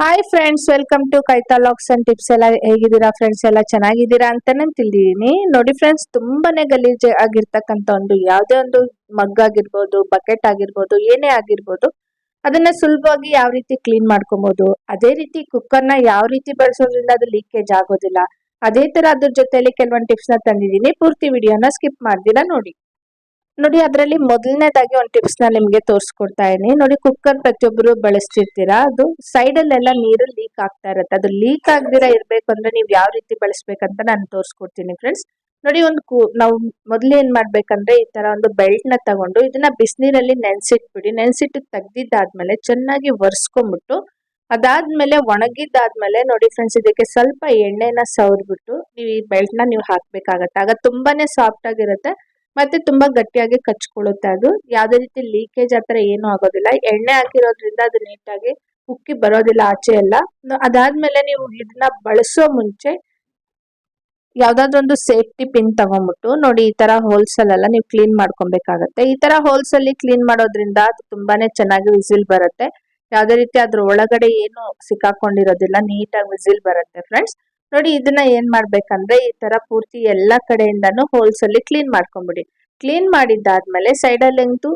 Hi friends welcome to ಕೈತಾ ಲಾಕ್ಸ್ and tips ಎಲ್ಲ ಹೇಗಿದ್ದೀರಾ ಫ್ರೆಂಡ್ಸ್ ಎಲ್ಲ ಚೆನ್ನಾಗಿದ್ದೀರಾ ಅಂತ ನಾನು ತಿಳಿದೀನಿ ನೋಡಿ ಫ್ರೆಂಡ್ಸ್ ತುಂಬಾನೇ ಗಲೀಜ್ ಆಗಿರ್ತಕ್ಕಂಥ ಒಂದು ಯಾವುದೇ ಒಂದು ಮಗ್ ಆಗಿರ್ಬೋದು ಬಕೆಟ್ ಆಗಿರ್ಬೋದು, ಏನೇ ಆಗಿರ್ಬೋದು, ಅದನ್ನ ಸುಲಭವಾಗಿ ಯಾವ ರೀತಿ ಕ್ಲೀನ್ ಮಾಡ್ಕೊಬಹುದು ಅದೇ ರೀತಿ ಕುಕ್ಕರ್ನ ಯಾವ ರೀತಿ ಬಳಸೋದ್ರಿಂದ ಅದು ಲೀಕೇಜ್ ಆಗೋದಿಲ್ಲ. ಅದೇ ತರ ಅದ್ರ ಜೊತೆಯಲ್ಲಿ ಕೆಲವೊಂದು ಟಿಪ್ಸ್ನ ತಂದಿದ್ದೀನಿ. ಪೂರ್ತಿ ವಿಡಿಯೋನ ಸ್ಕಿಪ್ ಮಾಡ್ದಿರಾ ನೋಡಿ. ನೋಡಿ, ಅದರಲ್ಲಿ ಮೊದಲನೇದಾಗಿ ಒಂದು ಟಿಪ್ಸ್ನ ನಿಮ್ಗೆ ತೋರಿಸ್ಕೊಡ್ತಾ ಇದೀನಿ ನೋಡಿ ಕುಕ್ಕರ್ ಪ್ರತಿಯೊಬ್ಬರು ಬಳಸ್ತಿರ್ತೀರಾ? ಅದು ಸೈಡ್ ಅಲ್ಲೆಲ್ಲ ನೀರು ಲೀಕ್ ಆಗ್ತಾ ಇರುತ್ತೆ. ಅದು ಲೀಕ್ ಆಗದಿರ ಇರ್ಬೇಕು ಅಂದ್ರೆ ನೀವು ಯಾವ ರೀತಿ ಬಳಸ್ಬೇಕಂತ ನಾನು ತೋರಿಸ್ಕೊಡ್ತೀನಿ ಫ್ರೆಂಡ್ಸ್ ನೋಡಿ, ಒಂದು ಕೂ, ನಾವು ಮೊದಲು ಏನ್ ಮಾಡ್ಬೇಕಂದ್ರೆ ಈ ತರ ಒಂದು ಬೆಲ್ಟ್ನ ತಗೊಂಡು ಇದನ್ನ ಬಿಸಿನೀರಲ್ಲಿ ನೆನ್ಸಿಟ್ಬಿಡಿ. ನೆನ್ಸಿಟ್ಟು ತೆಗ್ದಿದ್ದಾದ್ಮೇಲೆ ಚೆನ್ನಾಗಿ ಒರೆಸ್ಕೊಂಡ್ಬಿಟ್ಟು ಅದಾದ್ಮೇಲೆ ಒಣಗಿದ್ದಾದ್ಮೇಲೆ ನೋಡಿ ಫ್ರೆಂಡ್ಸ್ ಇದಕ್ಕೆ ಸ್ವಲ್ಪ ಎಣ್ಣೆನ ಸವರ್ಬಿಟ್ಟು ನೀವು ಈ ಬೆಲ್ಟ್ನ ನೀವು ಹಾಕ್ಬೇಕಾಗತ್ತೆ. ಆಗ ತುಂಬಾನೇ ಸಾಫ್ಟ್ ಆಗಿರುತ್ತೆ. ಮತ್ತೆ ತುಂಬಾ ಗಟ್ಟಿಯಾಗಿ ಕಚ್ಕೊಳ್ಳುತ್ತೆ ಅದು. ಯಾವುದೇ ರೀತಿ ಲೀಕೇಜ್ ಆತರ ಏನು ಆಗೋದಿಲ್ಲ. ಎಣ್ಣೆ ಹಾಕಿರೋದ್ರಿಂದ ಅದು ನೀಟಾಗಿ ಉಕ್ಕಿ ಬರೋದಿಲ್ಲ ಆಚೆ ಎಲ್ಲ. ಅದಾದ್ಮೇಲೆ ನೀವು ಇದನ್ನ ಬಳಸೋ ಮುಂಚೆ ಯಾವ್ದಾದ್ರೊಂದು ಸೇಫ್ಟಿ ಪಿನ್ ತಗೊಂಡ್ಬಿಟ್ಟು ನೋಡಿ ಈ ತರ ಹೋಲ್ಸ್ ಅಲ್ಲೆಲ್ಲ ನೀವು ಕ್ಲೀನ್ ಮಾಡ್ಕೊಬೇಕಾಗತ್ತೆ. ಈ ತರ ಹೋಲ್ಸ್ ಅಲ್ಲಿ ಕ್ಲೀನ್ ಮಾಡೋದ್ರಿಂದ ಅದು ತುಂಬಾನೇ ಚೆನ್ನಾಗಿ ವಿಸಿಲ್ ಬರುತ್ತೆ. ಯಾವ್ದೇ ರೀತಿ ಅದ್ರ ಒಳಗಡೆ ಏನು ಸಿಕ್ಕಾಕೊಂಡಿರೋದಿಲ್ಲ ನೀಟಾಗಿ ವಿಸಿಲ್ ಬರುತ್ತೆ ಫ್ರೆಂಡ್ಸ್ ನೋಡಿ ಇದನ್ನ ಏನ್ ಮಾಡ್ಬೇಕಂದ್ರೆ ಈ ತರ ಪೂರ್ತಿ ಎಲ್ಲಾ ಕಡೆಯಿಂದಾನು ಹೋಲ್ಸ್ ಅಲ್ಲಿ ಕ್ಲೀನ್ ಮಾಡ್ಕೊಂಡ್ಬಿಡಿ ಕ್ಲೀನ್ ಮಾಡಿದ್ದಾದ್ಮೇಲೆ ಸೈಡ್ ಅಲ್ಲಿ ಅಂತೂ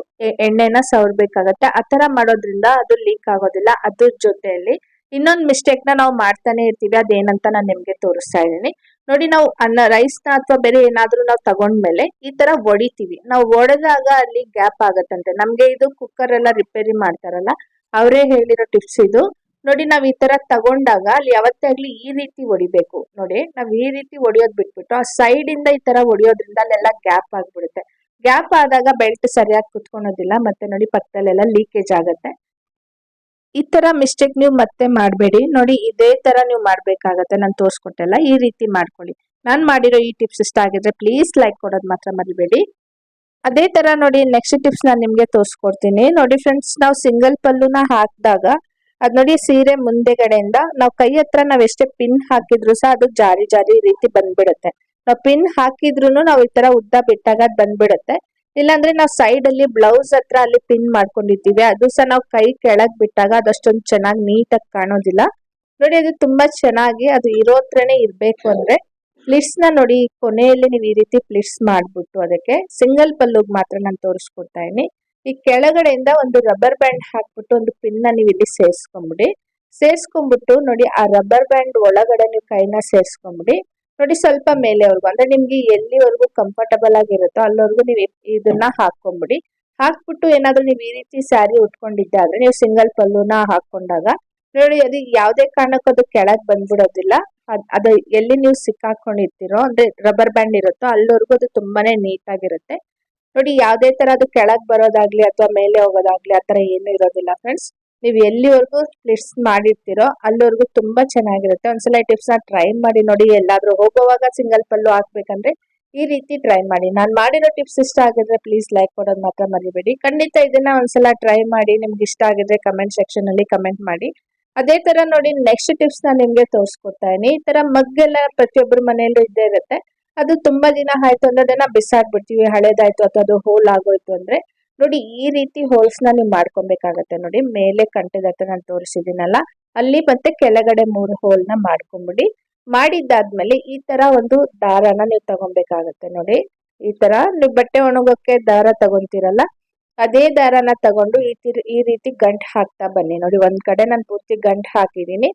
ಎಣ್ಣೆನ ಸವರ್ಬೇಕಾಗತ್ತೆ. ಆ ತರ ಮಾಡೋದ್ರಿಂದ ಅದು ಲೀಕ್ ಆಗೋದಿಲ್ಲ. ಅದ್ರ ಜೊತೆಯಲ್ಲಿ ಇನ್ನೊಂದು ಮಿಸ್ಟೇಕ್ನ ನಾವು ಮಾಡ್ತಾನೆ ಇರ್ತೀವಿ. ಅದೇನಂತ ನಾನು ನಿಮ್ಗೆ ತೋರಿಸ್ತಾ ಇದ್ದೀನಿ. ನೋಡಿ ನಾವು ಅನ್ನ ರೈಸ್ನ ಅಥವಾ ಬೇರೆ ಏನಾದರೂ ನಾವು ತಗೊಂಡ್ಮೇಲೆ ಈ ತರ ಒಡಿತೀವಿ. ನಾವು ಒಡೆದಾಗ ಅಲ್ಲಿ ಗ್ಯಾಪ್ ಆಗತ್ತಂತೆ. ನಮ್ಗೆ ಇದು ಕುಕ್ಕರ್ ಎಲ್ಲ ರಿಪೇರಿ ಮಾಡ್ತಾರಲ್ಲ, ಅವರೇ ಹೇಳಿರೋ ಟಿಪ್ಸ್ ಇದು. ನೋಡಿ, ನಾವು ಈ ತರ ತಗೊಂಡಾಗ ಅಲ್ಲಿ ಯಾವತ್ತೇ ಆಗ್ಲಿ ಈ ರೀತಿ ಹೊಡಿಬೇಕು ನೋಡಿ, ನಾವು ಈ ರೀತಿ ಹೊಡಿಯೋದ್ ಬಿಟ್ಬಿಟ್ಟು, ಆ ಸೈಡ್ ಇಂದ ಈ ತರ ಹೊಡಿಯೋದ್ರಿಂದ ಅಲ್ಲೆಲ್ಲ ಗ್ಯಾಪ್ ಆಗ್ಬಿಡುತ್ತೆ. ಗ್ಯಾಪ್ ಆದಾಗ ಬೆಲ್ಟ್ ಸರಿಯಾಗಿ ಕುತ್ಕೊಳೋದಿಲ್ಲ, ಮತ್ತೆ ನೋಡಿ ಪಕ್ಕದಲ್ಲೆಲ್ಲ ಲೀಕೇಜ್ ಆಗುತ್ತೆ. ಈ ತರ ಮಿಸ್ಟೇಕ್ ನೀವು ಮತ್ತೆ ಮಾಡಬೇಡಿ. ನೋಡಿ, ಇದೇ ತರ ನೀವು ಮಾಡ್ಬೇಕಾಗತ್ತೆ. ನಾನು ತೋರಿಸ್ಕೊಟ್ಟೆಲ್ಲ, ಈ ರೀತಿ ಮಾಡ್ಕೊಳ್ಳಿ. ನಾನು ಮಾಡಿರೋ ಈ ಟಿಪ್ಸ್ ಇಷ್ಟ ಆಗಿದ್ರೆ ಪ್ಲೀಸ್ ಲೈಕ್ ಕೊಡೋದು ಮಾತ್ರ ಮರಿಬೇಡಿ. ಅದೇ ತರ ನೋಡಿ ನೆಕ್ಸ್ಟ್ ಟಿಪ್ಸ್ ನಾನು ನಿಮಗೆ ತೋರಿಸ್ಕೊಡ್ತೀನಿ. ನೋಡಿ ಫ್ರೆಂಡ್ಸ್ ನಾವು ಸಿಂಗಲ್ ಪಲ್ಲುನ ಹಾಕಿದಾಗ ಅದ್ ನೋಡಿ ಸೀರೆ ಮುಂದೆಗಡೆಯಿಂದ ನಾವು ಕೈ ಹತ್ರ ನಾವ್ ಎಷ್ಟೇ ಪಿನ್ ಹಾಕಿದ್ರು ಸಹ ಅದು ಜಾರಿ ಜಾರಿ ರೀತಿ ಬಂದ್ಬಿಡುತ್ತೆ. ನಾವು ಪಿನ್ ಹಾಕಿದ್ರು ನಾವು ಈ ತರ ಉದ್ದ ಬಿಟ್ಟಾಗ ಅದ್ ಬಂದ್ಬಿಡುತ್ತೆ. ಇಲ್ಲಾಂದ್ರೆ ನಾವು ಸೈಡ್ ಅಲ್ಲಿ ಬ್ಲೌಸ್ ಹತ್ರ ಅಲ್ಲಿ ಪಿನ್ ಮಾಡ್ಕೊಂಡಿದ್ದೀವಿ, ಅದು ಸಹ ನಾವು ಕೈ ಕೆಳಗ್ ಬಿಟ್ಟಾಗ ಅದಷ್ಟೊಂದು ಚೆನ್ನಾಗಿ ನೀಟಾಗಿ ಕಾಣೋದಿಲ್ಲ. ನೋಡಿ ಅದು ತುಂಬಾ ಚೆನ್ನಾಗಿ ಅದು ಇರೋತ್ರನೇ ಇರ್ಬೇಕು ಅಂದ್ರೆ ಪ್ಲಿಟ್ಸ್ನ ನೋಡಿ ಕೊನೆಯಲ್ಲಿ ನೀವು ಈ ರೀತಿ ಪ್ಲಿಟ್ಸ್ ಮಾಡ್ಬಿಟ್ಟು ಅದಕ್ಕೆ ಸಿಂಗಲ್ ಪಲ್ಲುಗ್ ಮಾತ್ರ ನಾನು ತೋರಿಸ್ಕೊಡ್ತಾ ಇದೀನಿ ಈ ಕೆಳಗಡೆಯಿಂದ ಒಂದು ರಬ್ಬರ್ ಬ್ಯಾಂಡ್ ಹಾಕ್ಬಿಟ್ಟು ಒಂದು ಪಿನ್ನ ನೀವು ಇಲ್ಲಿ ಸೇರಿಸ್ಕೊಂಬಿಡಿ. ಸೇರ್ಸ್ಕೊಂಡ್ಬಿಟ್ಟು ನೋಡಿ ಆ ರಬ್ಬರ್ ಬ್ಯಾಂಡ್ ಒಳಗಡೆ ನೀವು ಕೈನ ಸೇರಿಸ್ಕೊಂಬಿಡಿ. ನೋಡಿ ಸ್ವಲ್ಪ ಮೇಲೆವರೆಗೂ, ಅಂದ್ರೆ ನಿಮ್ಗೆ ಎಲ್ಲಿವರೆಗೂ ಕಂಫರ್ಟಬಲ್ ಆಗಿರುತ್ತೋ ಅಲ್ಲಿವರೆಗೂ ನೀವು ಇದನ್ನ ಹಾಕೊಂಬಿಡಿ ಹಾಕ್ಬಿಟ್ಟು ಏನಾದ್ರೂ ನೀವು ಈ ರೀತಿ ಸ್ಯಾರಿ ಉಟ್ಕೊಂಡಿದ್ದಾದ್ರೆ, ನೀವು ಸಿಂಗಲ್ ಪಲ್ಲುನ ಹಾಕೊಂಡಾಗ ನೋಡಿ ಅದು ಯಾವುದೇ ಕಾರಣಕ್ಕೂ ಅದು ಕೆಳಗೆ ಬಂದ್ಬಿಡೋದಿಲ್ಲ. ಅದ್- ಎಲ್ಲಿ ನೀವು ಸಿಕ್ಕಾಕೊಂಡಿರ್ತೀರೋ, ಅಂದ್ರೆ ರಬ್ಬರ್ ಬ್ಯಾಂಡ್ ಇರುತ್ತೋ ಅಲ್ಲಿವರೆಗೂ ಅದು ತುಂಬಾನೇ ನೀಟ್ ಆಗಿರುತ್ತೆ. ನೋಡಿ, ಯಾವ್ದೇ ತರ ಅದು ಕೆಳಗ್ ಬರೋದಾಗ್ಲಿ ಅಥವಾ ಮೇಲೆ ಹೋಗೋದಾಗ್ಲಿ ಆತರ ಏನು ಇರೋದಿಲ್ಲ ಫ್ರೆಂಡ್ಸ್ ನೀವು ಎಲ್ಲಿವರೆಗೂ ಸ್ಪ್ಲಿಟ್ಸ್ ಮಾಡಿರ್ತೀರೋ ಅಲ್ಲಿವರೆಗೂ ತುಂಬಾ ಚೆನ್ನಾಗಿರುತ್ತೆ. ಒಂದ್ಸಲ ಟಿಪ್ಸ್ನ ಟ್ರೈ ಮಾಡಿ ನೋಡಿ, ಎಲ್ಲಾದ್ರೂ ಹೋಗುವಾಗ ಸಿಂಗಲ್ ಪಲ್ಲು ಹಾಕ್ಬೇಕಂದ್ರೆ ಈ ರೀತಿ ಟ್ರೈ ಮಾಡಿ. ನಾನ್ ಮಾಡಿರೋ ಟಿಪ್ಸ್ ಇಷ್ಟ ಆಗಿದ್ರೆ ಪ್ಲೀಸ್ ಲೈಕ್ ಕೊಡೋದು ಮಾತ್ರ ಮರಿಬೇಡಿ. ಖಂಡಿತ ಇದನ್ನ ಒಂದ್ಸಲ ಟ್ರೈ ಮಾಡಿ, ನಿಮ್ಗೆ ಇಷ್ಟ ಆಗಿದ್ರೆ ಕಮೆಂಟ್ ಸೆಕ್ಷನ್ ಅಲ್ಲಿ ಕಮೆಂಟ್ ಮಾಡಿ. ಅದೇ ತರ ನೋಡಿ ನೆಕ್ಸ್ಟ್ ಟಿಪ್ಸ್ ನಾನು ನಿಮ್ಗೆ ತೋರಿಸ್ಕೊಡ್ತಾ ಇದೀನಿ ಈ ತರ ಮಗ್ಗೆಲ್ಲ ಪ್ರತಿಯೊಬ್ಬರ ಮನೆಯಲ್ಲೂ ಇದ್ದೇ ಇರುತ್ತೆ. ಅದು ತುಂಬಾ ದಿನ ಆಯ್ತು ಅಂದ್ರೆ ಅದನ್ನ ಬಿಸಾಕ್ಬಿಡ್ತೀವಿ ಹಳೇದಾಯ್ತು ಅಥವಾ ಅದು ಹೋಲ್ ಆಗೋಯ್ತು ಅಂದ್ರೆ. ನೋಡಿ, ಈ ರೀತಿ ಹೋಲ್ಸ್ನ ನೀವು ಮಾಡ್ಕೊಬೇಕಾಗತ್ತೆ ನೋಡಿ. ಮೇಲೆ ಕಂಟೆದ ಹತ್ರ ನಾನು ತೋರಿಸಿದ್ದೀನಲ್ಲ, ಅಲ್ಲಿ ಮತ್ತೆ ಕೆಳಗಡೆ ಮೂರು ಹೋಲ್ನ ಮಾಡ್ಕೊಂಬಿಡಿ. ಮಾಡಿದ್ದಾದ್ಮೇಲೆ ಈ ತರ ಒಂದು ದಾರನ ನೀವು ತಗೊಬೇಕಾಗತ್ತೆ ನೋಡಿ. ಈ ತರ ನೀವು ಬಟ್ಟೆ ಒಣಗೋಕೆ ದಾರ ತಗೊಂತೀರಲ್ಲ, ಅದೇ ದಾರನ ತಗೊಂಡು ಈ ಈ ರೀತಿ ಗಂಟು ಹಾಕ್ತಾ ಬನ್ನಿ ನೋಡಿ. ಒಂದ್ ಕಡೆ ನಾನು ಪೂರ್ತಿ ಗಂಟು ಹಾಕಿದೀನಿ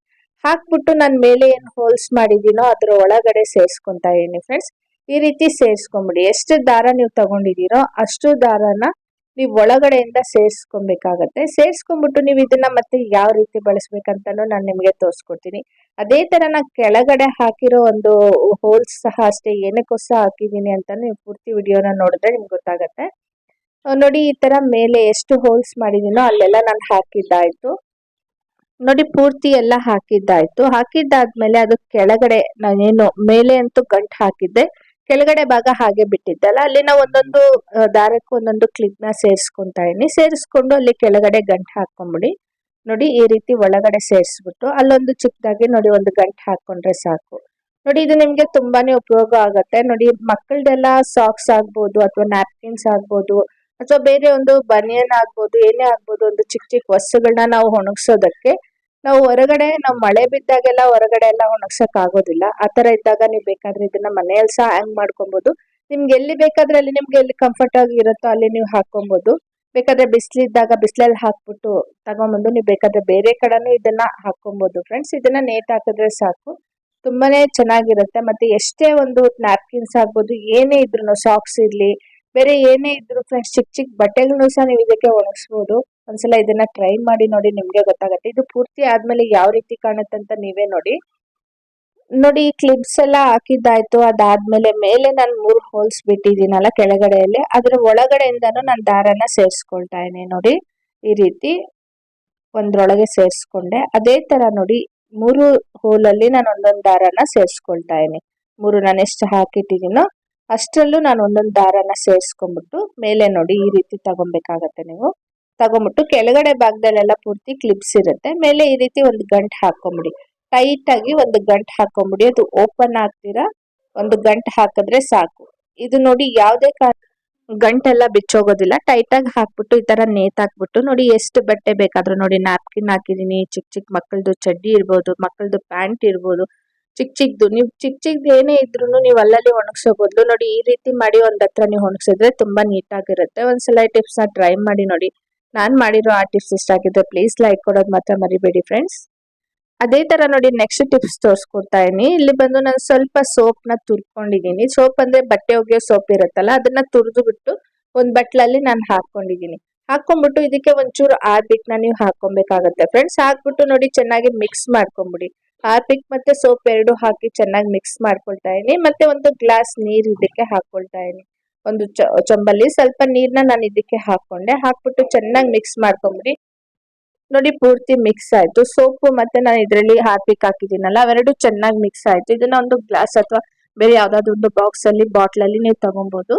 ಹಾಕ್ಬಿಟ್ಟು ನಾನು ಮೇಲೆ ಏನು ಹೋಲ್ಸ್ ಮಾಡಿದ್ದೀನೋ ಅದ್ರ ಒಳಗಡೆ ಸೇರಿಸ್ಕೊತಾ ಇದ್ದೀನಿ ಫ್ರೆಂಡ್ಸ್ ಈ ರೀತಿ ಸೇರಿಸ್ಕೊಂಬಿಡಿ. ಎಷ್ಟು ದಾರ ನೀವು ತಗೊಂಡಿದ್ದೀರೋ ಅಷ್ಟು ದಾರನ ನೀವು ಒಳಗಡೆಯಿಂದ ಸೇರಿಸ್ಕೊಬೇಕಾಗತ್ತೆ. ಸೇರಿಸ್ಕೊಂಬಿಟ್ಟು ನೀವು ಇದನ್ನ ಮತ್ತೆ ಯಾವ ರೀತಿ ಬಳಸ್ಬೇಕಂತಲೂ ನಾನು ನಿಮಗೆ ತೋರಿಸ್ಕೊಡ್ತೀನಿ. ಅದೇ ತರ ನಾ ಕೆಳಗಡೆ ಹಾಕಿರೋ ಒಂದು ಹೋಲ್ಸ್ ಸಹ ಅಷ್ಟೇ ಏನಕ್ಕೋಸ್ಕರ ಹಾಕಿದ್ದೀನಿ ಅಂತ ನೀವು ಪೂರ್ತಿ ವಿಡಿಯೋನ ನೋಡಿದ್ರೆ ನಿಮ್ಗೆ ಗೊತ್ತಾಗತ್ತೆ. ನೋಡಿ ಈ ತರ ಮೇಲೆ ಎಷ್ಟು ಹೋಲ್ಸ್ ಮಾಡಿದೀನೋ ಅಲ್ಲೆಲ್ಲ ನಾನು ಹಾಕಿದ್ದಾಯ್ತು. ನೋಡಿ ಪೂರ್ತಿ ಎಲ್ಲ ಹಾಕಿದ್ದಾಯ್ತು. ಹಾಕಿದ್ದಾದ್ಮೇಲೆ ಅದು ಕೆಳಗಡೆ ನಾನೇನು ಮೇಲೆ ಅಂತೂ ಗಂಟು ಹಾಕಿದ್ದೆ. ಕೆಳಗಡೆ ಭಾಗ ಹಾಗೆ ಬಿಟ್ಟಿದ್ದಲ್ಲ ಅಲ್ಲಿ ನಾವು ಒಂದೊಂದು ದಾರಕ್ಕೂ ಒಂದೊಂದು ಕ್ಲಿಪ್ನ ಸೇರಿಸ್ಕೊಂತಾ ಇದೀನಿ ಸೇರಿಸ್ಕೊಂಡು ಅಲ್ಲಿ ಕೆಳಗಡೆ ಗಂಟು ಹಾಕೊಂಬಿಡಿ. ನೋಡಿ ಈ ರೀತಿ ಒಳಗಡೆ ಸೇರಿಸ್ಬಿಟ್ಟು, ಅಲ್ಲೊಂದು ಚಿಕ್ಕದಾಗಿ ನೋಡಿ ಒಂದು ಗಂಟು ಹಾಕೊಂಡ್ರೆ ಸಾಕು. ನೋಡಿ ಇದು ನಿಮ್ಗೆ ತುಂಬಾನೇ ಉಪಯೋಗ ಆಗತ್ತೆ. ನೋಡಿ ಮಕ್ಕಳದೆಲ್ಲ ಸಾಕ್ಸ್ ಆಗ್ಬೋದು ಅಥವಾ ನ್ಯಾಪ್ಕಿನ್ಸ್ ಆಗ್ಬೋದು ಅಥವಾ ಬೇರೆ ಒಂದು ಬನಿಯನ್ ಆಗ್ಬೋದು, ಏನೇ ಆಗ್ಬೋದು, ಒಂದು ಚಿಕ್ಕ ಚಿಕ್ಕ ವಸ್ತುಗಳನ್ನ ನಾವು ಒಣಗಿಸೋದಕ್ಕೆ ನಾವು ಹೊರಗಡೆ, ನಾವು ಮಳೆ ಬಿದ್ದಾಗೆಲ್ಲ ಹೊರಗಡೆ ಎಲ್ಲ ಒಣಗ್ಸಕ್ ಆಗೋದಿಲ್ಲ. ಆ ತರ ಇದ್ದಾಗ ನೀವು ಬೇಕಾದ್ರೆ ಇದನ್ನ ಮನೆಯಲ್ಲಿ ಸಹ ಹ್ಯಾಂಗ್ ಮಾಡ್ಕೊಬಹುದು ನಿಮ್ಗೆ ಎಲ್ಲಿ ಬೇಕಾದ್ರೆ ಅಲ್ಲಿ ನಿಮ್ಗೆ ಎಲ್ಲಿ ಕಂಫರ್ಟ್ ಆಗಿ ಇರುತ್ತೋ ಅಲ್ಲಿ ನೀವು ಹಾಕೊಬಹುದು ಬೇಕಾದ್ರೆ ಬಿಸಿಲಿದ್ದಾಗ ಬಿಸಿಲಲ್ಲಿ ಹಾಕ್ಬಿಟ್ಟು ತಗೊಂಬಂದು ನೀವು ಬೇಕಾದ್ರೆ ಬೇರೆ ಕಡೆನೂ ಇದನ್ನ ಹಾಕೊಬಹುದು ಫ್ರೆಂಡ್ಸ್ ಇದನ್ನ ನೇಟ್ ಹಾಕಿದ್ರೆ ಸಾಕು. ತುಂಬಾನೇ ಚೆನ್ನಾಗಿರುತ್ತೆ. ಮತ್ತೆ ಎಷ್ಟೇ ಒಂದು ನ್ಯಾಪ್ಕಿನ್ಸ್ ಆಗ್ಬೋದು, ಏನೇ ಇದ್ರು ಸಾಕ್ಸ್ ಇರ್ಲಿ ಬೇರೆ ಏನೇ ಇದ್ರು ಫ್ರೆಂಡ್ಸ್ ಚಿಕ್ಕ ಚಿಕ್ಕ ಬಟ್ಟೆಗಳನ್ನು ಸಹ ನೀವು ಇದಕ್ಕೆ ಒಣಗಿಸ್ಬೋದು. ಒಂದ್ಸಲ ಇದನ್ನ ಟ್ರೈ ಮಾಡಿ ನೋಡಿ ನಿಮ್ಗೆ ಗೊತ್ತಾಗುತ್ತೆ. ಇದು ಪೂರ್ತಿ ಆದ್ಮೇಲೆ ಯಾವ ರೀತಿ ಕಾಣುತ್ತೆ ಅಂತ ನೀವೇ ನೋಡಿ. ನೋಡಿ ಕ್ಲಿಪ್ಸ್ ಎಲ್ಲ ಹಾಕಿದ್ದಾಯ್ತು. ಅದಾದ್ಮೇಲೆ ಮೇಲೆ ನಾನು ಮೂರು ಹೋಲ್ಸ್ ಬಿಟ್ಟಿದ್ದೀನಲ್ಲ ಕೆಳಗಡೆಯಲ್ಲಿ. ಅದ್ರ ಒಳಗಡೆಯಿಂದನೂ ನಾನು ದಾರನ ಸೇರಿಸ್ಕೊಳ್ತಾ ಇದ್ದೀನಿ ನೋಡಿ. ಈ ರೀತಿ ಒಂದ್ರೊಳಗೆ ಸೇರಿಸ್ಕೊಂಡೆ. ಅದೇ ತರ ನೋಡಿ, ಮೂರು ಹೋಲಲ್ಲಿ ನಾನು ಒಂದೊಂದು ದಾರನ ಸೇರಿಸ್ಕೊಳ್ತಾ ಇದ್ದೀನಿ. ಮೂರು ನಾನು ಎಷ್ಟು ಹಾಕಿಟ್ಟಿದ್ದೀನೋ ಅಷ್ಟರಲ್ಲೂ ನಾನು ಒಂದೊಂದು ದಾರನ ಸೇರಿಸ್ಕೊಂಡ್ಬಿಟ್ಟು ಮೇಲೆ ನೋಡಿ ಈ ರೀತಿ ತಗೊಬೇಕಾಗತ್ತೆ ನೀವು. ತಗೊಂಬಿಟ್ಟು ಕೆಳಗಡೆ ಭಾಗದಲ್ಲೆಲ್ಲ ಪೂರ್ತಿ ಕ್ಲಿಪ್ಸ್ ಇರುತ್ತೆ. ಮೇಲೆ ಈ ರೀತಿ ಒಂದು ಗಂಟು ಹಾಕೊಂಬಿಡಿ. ಟೈಟ್ ಆಗಿ ಒಂದು ಗಂಟು ಹಾಕೊಂಬಿಡಿ. ಅದು ಓಪನ್ ಆಗ್ತೀರಾ? ಒಂದು ಗಂಟು ಹಾಕಿದ್ರೆ ಸಾಕು. ಇದು ನೋಡಿ ಯಾವುದೇ ಕಾರಣ ಗಂಟೆಲ್ಲ ಬಿಚ್ಚೋಗೋದಿಲ್ಲ. ಟೈಟ್ ಆಗಿ ಹಾಕ್ಬಿಟ್ಟು ಈ ತರ ನೇತಾಕ್ಬಿಟ್ಟು ನೋಡಿ ಎಷ್ಟು ಬಟ್ಟೆ ಬೇಕಾದ್ರೂ ನೋಡಿ ನ್ಯಾಪ್ಕಿನ್ ಹಾಕಿದೀನಿ. ಚಿಕ್ಕ ಚಿಕ್ಕ ಮಕ್ಕಳದು ಚಡ್ಡಿ ಇರ್ಬೋದು, ಮಕ್ಕಳದು ಪ್ಯಾಂಟ್ ಇರ್ಬೋದು. ಚಿಕ್ಕ ಚಿಕ್ಕದು ನೀವು ಚಿಕ್ಕ ಚಿಕ್ಕದು ಏನೇ ಇದ್ರು ನೀವು ಅಲ್ಲಲ್ಲಿ ಒಣಗಿಸೋ ಬದಲು ನೋಡಿ ಈ ರೀತಿ ಮಾಡಿ ಒಂದ್ ಹತ್ರ ನೀವು ಒಣಗಿಸಿದ್ರೆ ತುಂಬಾ ನೀಟಾಗಿರುತ್ತೆ. ಒಂದ್ಸಲ ಟಿಪ್ಸ್ನ ಟ್ರೈ ಮಾಡಿ ನೋಡಿ. ನಾನ್ ಮಾಡಿರೋ ಆ ಟಿಪ್ಸ್ ಇಷ್ಟ ಆಗಿದ್ರೆ ಪ್ಲೀಸ್ ಲೈಕ್ ಕೊಡೋದು ಮಾತ್ರ ಮರಿಬೇಡಿ ಫ್ರೆಂಡ್ಸ್. ಅದೇ ತರ ನೋಡಿ ನೆಕ್ಸ್ಟ್ ಟಿಪ್ಸ್ ತೋರಿಸ್ಕೊಡ್ತಾ ಇದೀನಿ ಇಲ್ಲಿ ಬಂದು ನಾನು ಸ್ವಲ್ಪ ಸೋಪ್ನ ತುರ್ಕೊಂಡಿದೀನಿ ಸೋಪ್ ಅಂದ್ರೆ ಬಟ್ಟೆ ಒಗೆಯೋ ಸೋಪ್ ಇರುತ್ತಲ್ಲ, ಅದನ್ನ ತುರಿದು ಬಿಟ್ಟು ಒಂದ್ ಬಟ್ಲಲ್ಲಿ ನಾನು ಹಾಕೊಂಡಿದೀನಿ ಹಾಕೊಂಡ್ಬಿಟ್ಟು ಇದಕ್ಕೆ ಒಂಚೂರು ಆ ಬಿಟ್ನ ನೀವು ಹಾಕೊಬೇಕಾಗತ್ತೆ ಫ್ರೆಂಡ್ಸ್. ಹಾಕ್ಬಿಟ್ಟು ನೋಡಿ ಚೆನ್ನಾಗಿ ಮಿಕ್ಸ್ ಮಾಡ್ಕೊಂಬಿಡಿ. ಆರ್ಬಿಕ್ ಮತ್ತೆ ಸೋಪ್ ಎರಡು ಹಾಕಿ ಚೆನ್ನಾಗಿ ಮಿಕ್ಸ್ ಮಾಡ್ಕೊಳ್ತಾ ಇದೀನಿ ಮತ್ತೆ ಒಂದು ಗ್ಲಾಸ್ ನೀರು ಇದಕ್ಕೆ ಹಾಕೊಳ್ತಾ ಇದೀನಿ ಒಂದು ಚೊಂಬಲ್ಲಿ ಸ್ವಲ್ಪ ನೀರನ್ನ ನಾನು ಇದಕ್ಕೆ ಹಾಕೊಂಡೆ. ಹಾಕ್ಬಿಟ್ಟು ಚೆನ್ನಾಗಿ ಮಿಕ್ಸ್ ಮಾಡ್ಕೊಂಬಿಡಿ. ನೋಡಿ ಪೂರ್ತಿ ಮಿಕ್ಸ್ ಆಯ್ತು. ಸೋಪು ಮತ್ತೆ ನಾನು ಇದರಲ್ಲಿ ಹಾರ್ಪಿಕ್ ಹಾಕಿದ್ದೀನಲ್ಲ, ಅವೆರಡು ಚೆನ್ನಾಗಿ ಮಿಕ್ಸ್ ಆಯ್ತು. ಇದನ್ನ ಒಂದು ಗ್ಲಾಸ್ ಅಥವಾ ಬೇರೆ ಯಾವ್ದಾದ್ರು ಒಂದು ಬಾಕ್ಸ್ ಅಲ್ಲಿ ಬಾಟ್ಲಲ್ಲಿ ನೀವು ತಗೊಬಹುದು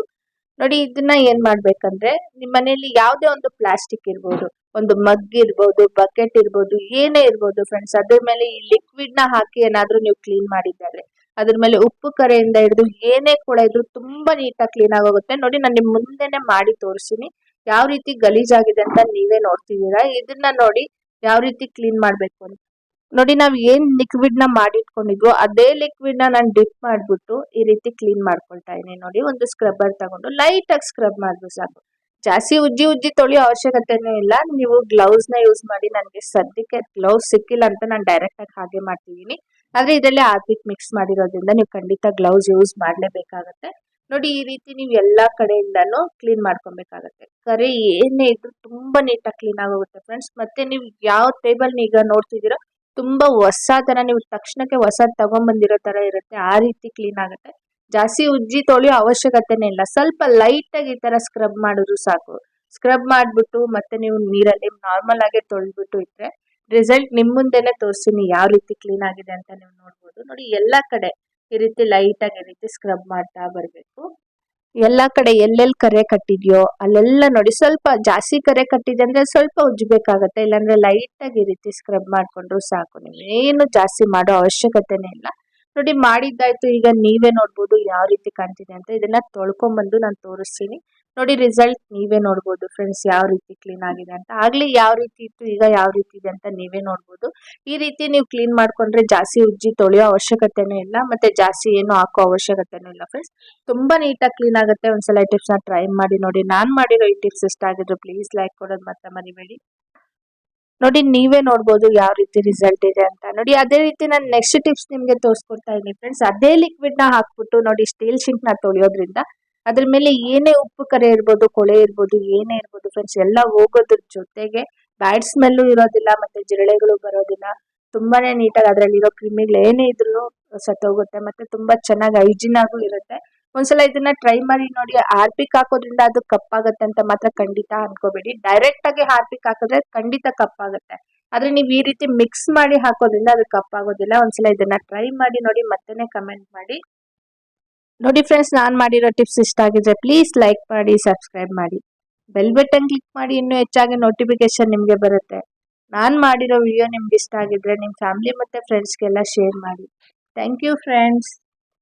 ನೋಡಿ ಇದನ್ನ ಏನ್ ಮಾಡ್ಬೇಕಂದ್ರೆ ನಿಮ್ ಮನೆಯಲ್ಲಿ ಯಾವ್ದೇ ಒಂದು ಪ್ಲಾಸ್ಟಿಕ್ ಇರ್ಬೋದು, ಒಂದು ಮಗ್ ಇರ್ಬೋದು, ಬಕೆಟ್ ಇರ್ಬೋದು, ಏನೇ ಇರ್ಬೋದು ಫ್ರೆಂಡ್ಸ್ ಅದ್ರ ಮೇಲೆ ಈ ಲಿಕ್ವಿಡ್ನ ಹಾಕಿ ಏನಾದ್ರೂ ನೀವು ಕ್ಲೀನ್ ಮಾಡಿದ್ದಾರೆ ಅದ್ರ ಮೇಲೆ ಉಪ್ಪು ಕರೆಯಿಂದ ಹಿಡಿದು ಏನೇ ಕೂಡ ಇದ್ರು ತುಂಬಾ ನೀಟಾಗಿ ಕ್ಲೀನ್ ಆಗೋಗುತ್ತೆ. ನೋಡಿ ನಾನು ನಿಮ್ ಮುಂದೆನೆ ಮಾಡಿ ತೋರಿಸ್ತೀನಿ. ಯಾವ ರೀತಿ ಗಲೀಜಾಗಿದೆ ಅಂತ ನೀವೇ ನೋಡ್ತಿದ್ದೀರಾ? ಇದನ್ನ ನೋಡಿ ಯಾವ ರೀತಿ ಕ್ಲೀನ್ ಮಾಡ್ಬೇಕು ಅಂತ. ನೋಡಿ ನಾವು ಏನ್ ಲಿಕ್ವಿಡ್ನ ಮಾಡಿಟ್ಕೊಂಡಿದ್ವೋ ಅದೇ ಲಿಕ್ವಿಡ್ನ ನಾನು ಡಿಪ್ ಮಾಡ್ಬಿಟ್ಟು ಈ ರೀತಿ ಕ್ಲೀನ್ ಮಾಡ್ಕೊಳ್ತಾ ಇದೀನಿ ನೋಡಿ ಒಂದು ಸ್ಕ್ರಬ್ಬರ್ ತಗೊಂಡು ಲೈಟ್ ಆಗಿ ಸ್ಕ್ರಬ್ ಮಾಡಿದ್ರು ಸಾಕು. ಜಾಸ್ತಿ ಉಜ್ಜಿ ಉಜ್ಜಿ ತೊಳೆಯೋ ಅವಶ್ಯಕತೆನೂ ಇಲ್ಲ. ನೀವು ಗ್ಲೌಸ್ನ ಯೂಸ್ ಮಾಡಿ ನನಗೆ ಸದ್ಯಕ್ಕೆ ಗ್ಲೌಸ್ ಸಿಕ್ಕಿಲ್ಲ ಅಂತ ನಾನು ಡೈರೆಕ್ಟ್ ಆಗಿ ಹಾಗೆ ಮಾಡ್ತಿದ್ದೀನಿ. ಆದ್ರೆ ಇದರಲ್ಲಿ ಆರ್ಬಿಕ್ ಮಿಕ್ಸ್ ಮಾಡಿರೋದ್ರಿಂದ ನೀವು ಖಂಡಿತ ಗ್ಲೌಸ್ ಯೂಸ್ ಮಾಡ್ಲೇಬೇಕಾಗತ್ತೆ. ನೋಡಿ ಈ ರೀತಿ ನೀವು ಎಲ್ಲಾ ಕಡೆಯಿಂದಾನು ಕ್ಲೀನ್ ಮಾಡ್ಕೊಬೇಕಾಗತ್ತೆ. ಕರೆ ಏನೇ ಇದ್ರು ತುಂಬಾ ನೀಟಾಗಿ ಕ್ಲೀನ್ ಆಗೋಗುತ್ತೆ ಫ್ರೆಂಡ್ಸ್ ಮತ್ತೆ ನೀವು ಯಾವ ಟೇಬಲ್ ಈಗ ನೋಡ್ತಿದ್ದೀರೋ ತುಂಬಾ ಹೊಸ ಥರ ನೀವು ತಕ್ಷಣಕ್ಕೆ ಹೊಸ ತಗೊಂಬಂದಿರೋ ತರ ಇರುತ್ತೆ, ಆ ರೀತಿ ಕ್ಲೀನ್ ಆಗುತ್ತೆ. ಜಾಸ್ತಿ ಉಜ್ಜಿ ತೊಳೆಯೋ ಅವಶ್ಯಕತೆನೇ ಇಲ್ಲ. ಸ್ವಲ್ಪ ಲೈಟ್ ಆಗಿ ಈ ತರ ಸ್ಕ್ರಬ್ ಮಾಡಿದ್ರು ಸಾಕು. ಸ್ಕ್ರಬ್ ಮಾಡ್ಬಿಟ್ಟು ಮತ್ತೆ ನೀವು ನೀರಲ್ಲಿ ನಾರ್ಮಲ್ ಆಗಿ ತೊಳೆದ್ಬಿಟ್ಟು ಇಟ್ರೆ ರಿಸಲ್ಟ್ ನಿಮ್ಮ ಮುಂದೆನೆ ತೋರಿಸ್ತೀನಿ ಯಾವ ರೀತಿ ಕ್ಲೀನ್ ಆಗಿದೆ ಅಂತ ನೀವು ನೋಡ್ಬೋದು. ನೋಡಿ, ಎಲ್ಲಾ ಕಡೆ ಈ ರೀತಿ ಲೈಟ್ ಆಗಿ ಈ ರೀತಿ ಸ್ಕ್ರಬ್ ಮಾಡ್ತಾ ಬರ್ಬೇಕು. ಎಲ್ಲಾ ಕಡೆ ಎಲ್ಲೆಲ್ಲಿ ಕರೆ ಕಟ್ಟಿದ್ಯೋ, ಅಲ್ಲೆಲ್ಲ ನೋಡಿ ಸ್ವಲ್ಪ ಜಾಸ್ತಿ ಕರೆ ಕಟ್ಟಿದೆ ಅಂದ್ರೆ ಸ್ವಲ್ಪ ಉಜ್ಜಬೇಕಾಗತ್ತೆ, ಇಲ್ಲಾಂದ್ರೆ ಲೈಟ್ ಆಗಿ ರೀತಿ ಸ್ಕ್ರಬ್ ಮಾಡ್ಕೊಂಡ್ರು ಸಾಕು. ನೀವು ಏನು ಜಾಸ್ತಿ ಮಾಡೋ ಅವಶ್ಯಕತೆನೇ ಇಲ್ಲ. ನೋಡಿ ಮಾಡಿದ್ದಾಯ್ತು, ಈಗ ನೀವೇ ನೋಡ್ಬೋದು ಯಾವ ರೀತಿ ಕಾಣ್ತಿದೆ ಅಂತ ಇದನ್ನ ತೊಳ್ಕೊಂಬಂದು ನಾನು ತೋರಿಸ್ತೀನಿ. ನೋಡಿ ರಿಸಲ್ಟ್ ನೀವೇ ನೋಡ್ಬೋದು ಫ್ರೆಂಡ್ಸ್ ಯಾವ ರೀತಿ ಕ್ಲೀನ್ ಆಗಿದೆ ಅಂತ. ಆಗಲಿ ಯಾವ ರೀತಿ ಇತ್ತು, ಈಗ ಯಾವ ರೀತಿ ಇದೆ ಅಂತ ನೀವೇ ನೋಡ್ಬೋದು. ಈ ರೀತಿ ನೀವು ಕ್ಲೀನ್ ಮಾಡ್ಕೊಂಡ್ರೆ ಜಾಸ್ತಿ ಉಜ್ಜಿ ತೊಳೆಯೋ ಅವಶ್ಯಕತೆನೂ ಇಲ್ಲ, ಮತ್ತೆ ಜಾಸ್ತಿ ಏನು ಹಾಕೋ ಅವಶ್ಯಕತೆನೂ ಇಲ್ಲ ಫ್ರೆಂಡ್ಸ್ ತುಂಬಾ ನೀಟಾಗಿ ಕ್ಲೀನ್ ಆಗುತ್ತೆ. ಒಂದ್ಸಲ ಈ ಟಿಪ್ಸ್ನ ಟ್ರೈ ಮಾಡಿ ನೋಡಿ. ನಾನು ಮಾಡಿರೋ ಈ ಟಿಪ್ಸ್ ಇಷ್ಟ ಆಗಿದ್ರು ಪ್ಲೀಸ್ ಲೈಕ್ ಕೊಡೋದು ಮಾತ್ರ ಮರಿಬೇಡಿ. ನೋಡಿ ನೀವೇ ನೋಡ್ಬೋದು ಯಾವ ರೀತಿ ರಿಸಲ್ಟ್ ಇದೆ ಅಂತ. ನೋಡಿ ಅದೇ ರೀತಿ ನಾನು ನೆಕ್ಸ್ಟ್ ಟಿಪ್ಸ್ ನಿಮ್ಗೆ ತೋರಿಸ್ಕೊಡ್ತಾ ಇದ್ದೀನಿ ಫ್ರೆಂಡ್ಸ್ ಅದೇ ಲಿಕ್ವಿಡ್ನ ಹಾಕ್ಬಿಟ್ಟು ನೋಡಿ ಸ್ಟೀಲ್ ಶಿಂಕ್ನ ತೊಳೆಯೋದ್ರಿಂದ ಅದ್ರ ಮೇಲೆ ಏನೇ ಉಪ್ಪು, ಕರೆ ಇರ್ಬೋದು, ಕೊಳೆ ಇರ್ಬೋದು, ಏನೇ ಇರ್ಬೋದು ಫ್ರೆಂಡ್ಸ್ ಎಲ್ಲ ಹೋಗೋದ್ರ ಜೊತೆಗೆ ಬ್ಯಾಡ್ ಸ್ಮೆಲ್ಲು ಇರೋದಿಲ್ಲ ಮತ್ತೆ ಜಿರಳೆಗಳು ಬರೋದಿಲ್ಲ. ತುಂಬಾನೇ ನೀಟಾಗಿ ಅದರಲ್ಲಿರೋ ಕ್ರಿಮಿಗಳು ಏನೇ ಇದ್ರು ಸತ್ತೋಗುತ್ತೆ ಮತ್ತೆ ತುಂಬಾ ಚೆನ್ನಾಗಿ ಹೈಜಿನ್ ಆಗೂ ಇರುತ್ತೆ. ಒಂದ್ಸಲ ಇದನ್ನ ಟ್ರೈ ಮಾಡಿ ನೋಡಿ, ಹಾರ್ಪಿಕ್ ಹಾಕೋದ್ರಿಂದ ಅದು ಕಪ್ಪಾಗತ್ತೆ ಅಂತ ಮಾತ್ರ ಖಂಡಿತ ಅನ್ಕೋಬೇಡಿ. ಡೈರೆಕ್ಟ್ ಆಗಿ ಹಾರ್ಪಿಕ್ ಹಾಕಿದ್ರೆ ಖಂಡಿತ ಕಪ್ಪಾಗತ್ತೆ. ಆದ್ರೆ ನೀವು ಈ ರೀತಿ ಮಿಕ್ಸ್ ಮಾಡಿ ಹಾಕೋದ್ರಿಂದ ಅದು ಕಪ್ಪಾಗೋದಿಲ್ಲ. ಒಂದ್ಸಲ ಇದನ್ನ ಟ್ರೈ ಮಾಡಿ ನೋಡಿ ಮತ್ತೆನೆ ಕಮೆಂಟ್ ಮಾಡಿ. ನೋಡಿ ಫ್ರೆಂಡ್ಸ್ ನಾನು ಮಾಡಿರೋ ಟಿಪ್ಸ್ ಇಷ್ಟ ಆಗಿದ್ರೆ ಪ್ಲೀಸ್ ಲೈಕ್ ಮಾಡಿ ಸಬ್ಸ್ಕ್ರೈಬ್ ಮಾಡಿ. ಬೆಲ್ ಬಟನ್ ಕ್ಲಿಕ್ ಮಾಡಿ, ಇನ್ನೂ ಹೆಚ್ಚಾಗಿ ನೋಟಿಫಿಕೇಶನ್ ನಿಮಗೆ ಬರುತ್ತೆ. ನಾನು ಮಾಡಿರೋ ವಿಡಿಯೋ ನಿಮ್ಗೆ ಇಷ್ಟ ಆಗಿದ್ರೆ ನಿಮ್ಮ ಫ್ಯಾಮಿಲಿ ಮತ್ತೆ ಫ್ರೆಂಡ್ಸ್ಗೆಲ್ಲ ಶೇರ್ ಮಾಡಿ. Thank you friends